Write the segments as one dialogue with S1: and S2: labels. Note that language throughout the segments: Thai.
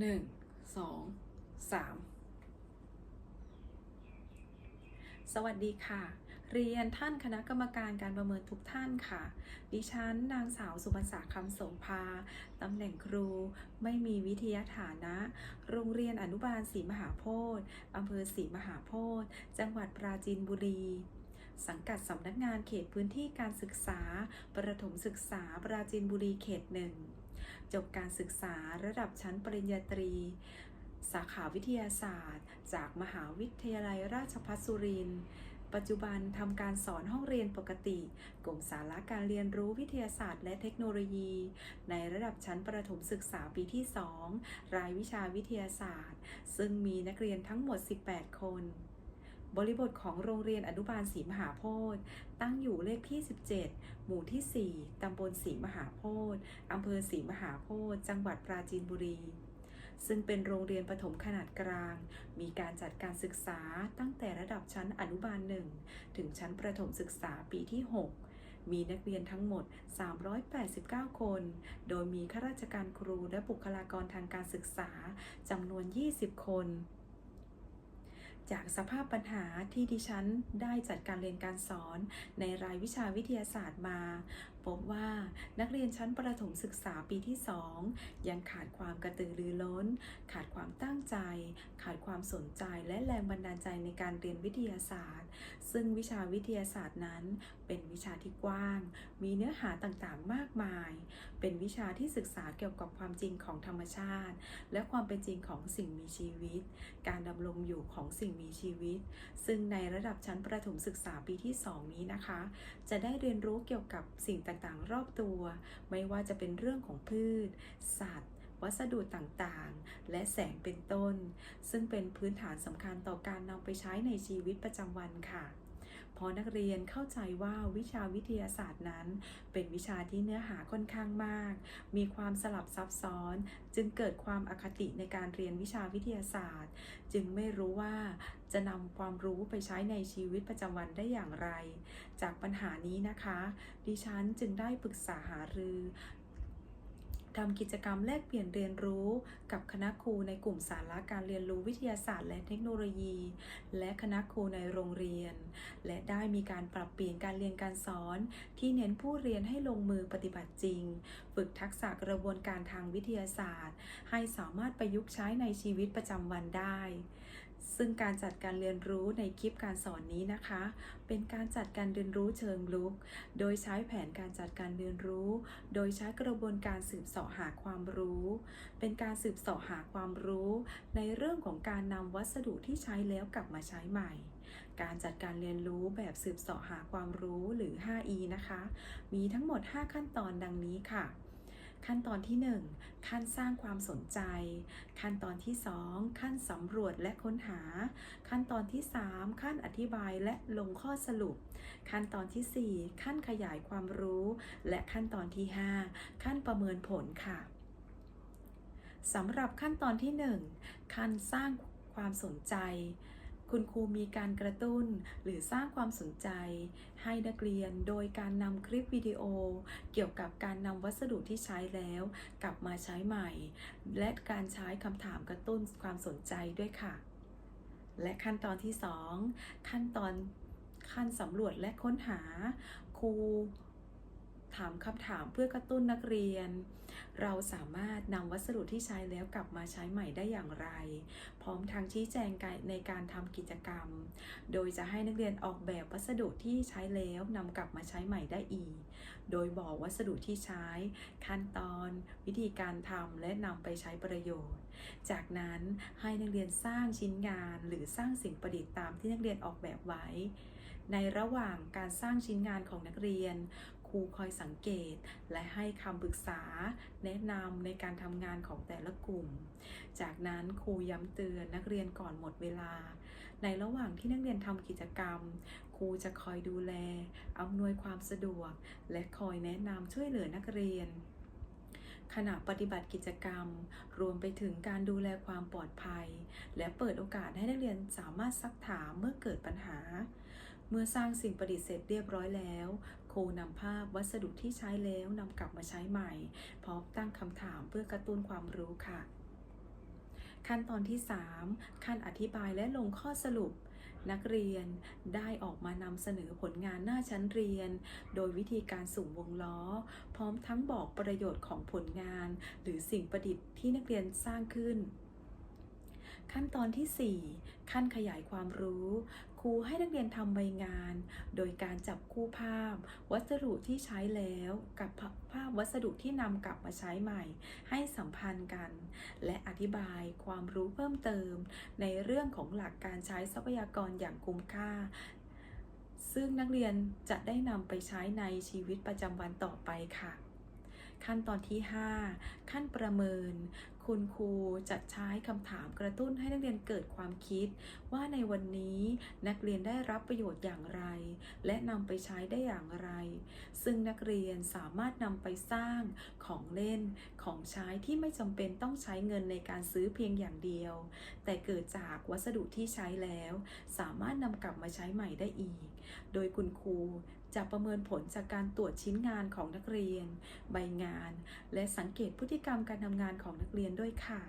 S1: หนึ่งสองสามสวัสดีค่ะ เรียนท่านคณะกรรมการการประเมินทุกท่านค่ะ ดิฉันนางสาวสุภาษาคำโสภาตำแหน่งครู ไม่มีวิทยาฐานะ โรงเรียนอนุบาลศรีมหาโพธิ์อำเภอศรีมหาโพธิ์จังหวัดปราจีนบุรี สังกัดสำนักงานเขตพื้นที่การศึกษา ประถมศึกษาปราจีนบุรีเขตหนึ่ง จบการศึกษาระดับชั้นปริญญาตรี สาขาวิทยาศาสตร์ จากมหาวิทยาลัยราชภัฏสุรินทร์ปัจจุบันทำการสอนห้องเรียนปกติ กลุ่มสาระการเรียนรู้วิทยาศาสตร์ และเทคโนโลยี ในระดับชั้นประถมศึกษาปีที่ 2 รายวิชาวิทยาศาสตร์ ซึ่งมีนักเรียนทั้งหมด 18 คน บริบทของโรงเรียนอนุบาลศรีมหาโพธิ์ตั้งอยู่เลขที่ 17 หมู่ที่ 4 ตำบลศรีมหาโพธิ์อำเภอศรีมหาโพธิ์จังหวัดปราจีนบุรี ซึ่งเป็นโรงเรียนประถมขนาดกลาง มีการจัดการศึกษาตั้งแต่ระดับชั้นอนุบาล 1 ถึงชั้นประถมศึกษาปีที่ 6มีนักเรียนทั้งหมด 389 คน โดยมีข้าราชการครูและบุคลากรทางการศึกษาจำนวน 20 คน จากสภาพปัญหาที่ดิฉันได้จัดการเรียนการสอนในรายวิชาวิทยาศาสตร์มา พบว่านักเรียนชั้นประถมศึกษาปีที่ 2 ยังขาดความกระตือรือร้น ขาดความตั้งใจ ขาดความสนใจและแรงบันดาลใจในการเรียนวิทยาศาสตร์ ซึ่งวิชาวิทยาศาสตร์นั้น เป็นวิชาที่กว้าง มีเนื้อหาต่างๆ มากมาย เป็นวิชาที่ศึกษาเกี่ยวกับความจริงของธรรมชาติ และความเป็นจริงของสิ่งมีชีวิต การดำรงอยู่ของสิ่งมีชีวิต ซึ่งในระดับชั้นประถมศึกษาปีที่ 2 นี้นะคะ จะได้เรียนรู้เกี่ยวกับสิ่งต่างๆ รอบตัว ไม่ว่าจะเป็นเรื่องของพืช สัตว์ วัสดุต่างๆ และแสงเป็นต้น ซึ่งเป็นพื้นฐานสำคัญต่อการนำไปใช้ในชีวิตประจำวันค่ะ เพราะนักเรียนเข้าใจว่าวิชาวิทยาศาสตร์นั้น เป็นวิชาที่เนื้อหาค่อนข้างมาก มีความสลับซับซ้อน จึงเกิดความอคติในการเรียนวิชาวิทยาศาสตร์ จึงไม่รู้ว่าจะนำความรู้ไปใช้ในชีวิตประจำวันได้อย่างไร จากปัญหานี้นะคะ ดิฉันจึงได้ปรึกษาหารือ ทำกิจกรรมแลกเปลี่ยนเรียนรู้ กับคณะครูในกลุ่มสาระการเรียนรู้วิทยาศาสตร์และเทคโนโลยี และคณะครูในโรงเรียน และได้มีการปรับเปลี่ยนการเรียนการสอน ที่เน้นผู้เรียนให้ลงมือปฏิบัติจริง ฝึกทักษะกระบวนการทางวิทยาศาสตร์ ให้สามารถประยุกต์ใช้ในชีวิตประจำวันได้ ซึ่งการจัดการเรียนรู้ในคลิปการสอนนี้นะคะ เป็นการจัดการเรียนรู้เชิงลุก โดยใช้แผนการจัดการเรียนรู้ โดยใช้กระบวนการสืบเสาะหาความรู้ เป็นการสืบเสาะหาความรู้ ในเรื่องของการนำวัสดุที่ใช้แล้วกลับมาใช้ใหม่ การจัดการเรียนรู้แบบสืบเสาะหาความรู้หรือ 5E นะคะ มีทั้งหมด 5 ขั้นตอนดังนี้ค่ะ ขั้นตอนที่ 1 ขั้นสร้างความสนใจ ขั้นตอนที่ 2 ขั้นสำรวจและค้นหา ขั้นตอนที่ 3 ขั้นอธิบายและลงข้อสรุป ขั้นตอนที่ 4 ขั้นขยายความรู้ และขั้นตอนที่ 5 ขั้นประเมินผลค่ะสำหรับขั้นตอนที่ 1 ขั้นสร้างความสนใจ คุณครูมีการกระตุ้นหรือสร้างความสนใจ ให้นักเรียนโดยการนำคลิปวิดีโอ เกี่ยวกับการนำวัสดุที่ใช้แล้ว กลับมาใช้ใหม่ และการใช้คำถามกระตุ้นความสนใจด้วยค่ะ และขั้นตอนที่ 2 ขั้นตอนขั้นสำรวจและค้นหาครูถามคำถามเพื่อกระตุ้นนักเรียน เราสามารถนำวัสดุที่ใช้แล้วกลับมาใช้ใหม่ได้อย่างไร พร้อมทางชี้แจงในการทำกิจกรรม โดยจะให้นักเรียนออกแบบวัสดุที่ใช้แล้วนำกลับมาใช้ใหม่ได้อีก โดยบอกวัสดุที่ใช้ ขั้นตอน วิธีการทำและนำไปใช้ประโยชน์ จากนั้นให้นักเรียนสร้างชิ้นงานหรือสร้างสิ่งประดิษฐ์ตามที่นักเรียนออกแบบไว้ ในระหว่างการสร้างชิ้นงานของนักเรียน รูคอยสังเกต และให้คำปรึกษา แนะนำในการทำงานของแต่ละกลุ่ม จากนั้นครูย้ำเตือนนักเรียนก่อนหมดเวลา ในระหว่างที่นักเรียนทำกิจกรรม ครูจะคอยดูแล อำนวยความสะดวก และคอยแนะนำช่วยเหลือนักเรียนขณะปฏิบัติกิจกรรม รวมไปถึงการดูแลความปลอดภัย และเปิดโอกาสให้นักเรียนสามารถซักถามเมื่อเกิดปัญหา เมื่อสร้างสิ่งประดิษฐ์เสร็จเรียบร้อยแล้ว ครูนำภาพวัสดุที่ใช้แล้วนำกลับมาใช้ใหม่ พร้อมตั้งคำถามเพื่อกระตุ้นความรู้ค่ะ ขั้นตอนที่ 3 ขั้นอธิบายและลงข้อสรุป นักเรียนได้ออกมานำเสนอผลงานหน้าชั้นเรียน โดยวิธีการสุ่มวงล้อ พร้อมทั้งบอกประโยชน์ของผลงาน หรือสิ่งประดิษฐ์ที่นักเรียนสร้างขึ้น ขั้นตอนที่ 4 ขั้นขยายความรู้ ครูให้นักเรียนทำใบงาน โดยการจับคู่ภาพ วัสดุที่ใช้แล้ว กับภาพวัสดุที่นำกลับมาใช้ใหม่ ให้สัมพันธ์กัน และอธิบายความรู้เพิ่มเติม ในเรื่องของหลักการใช้ทรัพยากรอย่างคุ้มค่าซึ่งนักเรียนจะได้นำไปใช้ในชีวิตประจำวันต่อไปค่ะ ขั้นตอนที่ 5 ขั้นประเมิน คุณครูจะใช้คำถามกระตุ้นให้นักเรียนเกิดความคิด ว่าในวันนี้นักเรียนได้รับประโยชน์อย่างไร และนำไปใช้ได้อย่างไร ซึ่งนักเรียนสามารถนำไปสร้างของเล่นของใช้ที่ไม่จำเป็นต้องใช้เงินในการซื้อเพียงอย่างเดียว แต่เกิดจากวัสดุที่ใช้แล้ว สามารถนำกลับมาใช้ใหม่ได้อีก โดยคุณครู จะประเมินผลจากการตรวจชิ้นงานของนักเรียน ใบงาน และสังเกตพฤติกรรมการทำงานของนักเรียนด้วยค่ะ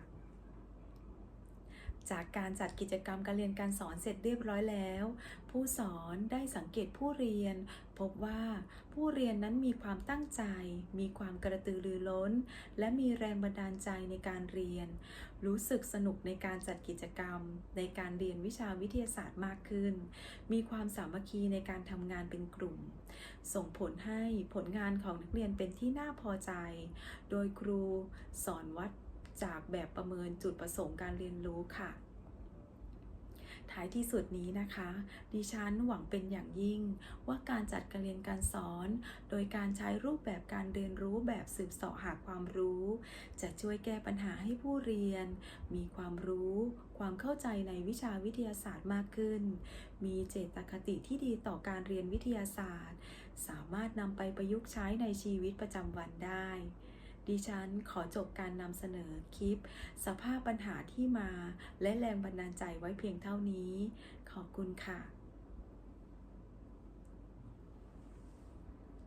S1: จากการจัดกิจกรรมการเรียนการสอนเสร็จเรียบร้อยแล้ว ผู้สอนได้สังเกตผู้เรียน พบว่าผู้เรียนนั้นมีความตั้งใจ มีความกระตือรือร้น และมีแรงบันดาลใจในการเรียน รู้สึกสนุกในการจัดกิจกรรม ในการเรียนวิชาวิทยาศาสตร์มากขึ้น มีความสามัคคีในการทำงานเป็นกลุ่ม ส่งผลให้ผลงานของนักเรียนเป็นที่น่าพอใจ โดยครูสอนวัด จากแบบประเมินจุดประสงค์การเรียนรู้ค่ะ ท้ายที่สุดนี้นะคะ ดิฉันหวังเป็นอย่างยิ่ง ว่าการจัดการเรียนการสอน โดยการใช้รูปแบบการเรียนรู้แบบสืบเสาะหาความรู้ จะช่วยแก้ปัญหาให้ผู้เรียน มีความรู้ ความเข้าใจในวิชาวิทยาศาสตร์มากขึ้น มีเจตคติที่ดีต่อการเรียนวิทยาศาสตร์ สามารถนำไปประยุกต์ใช้ในชีวิตประจำวันได้ ดิฉันขอจบการนำเสนอคลิป สภาพปัญหาที่มาและแรงบันดาลใจไว้เพียงเท่านี้ ขอบคุณค่ะ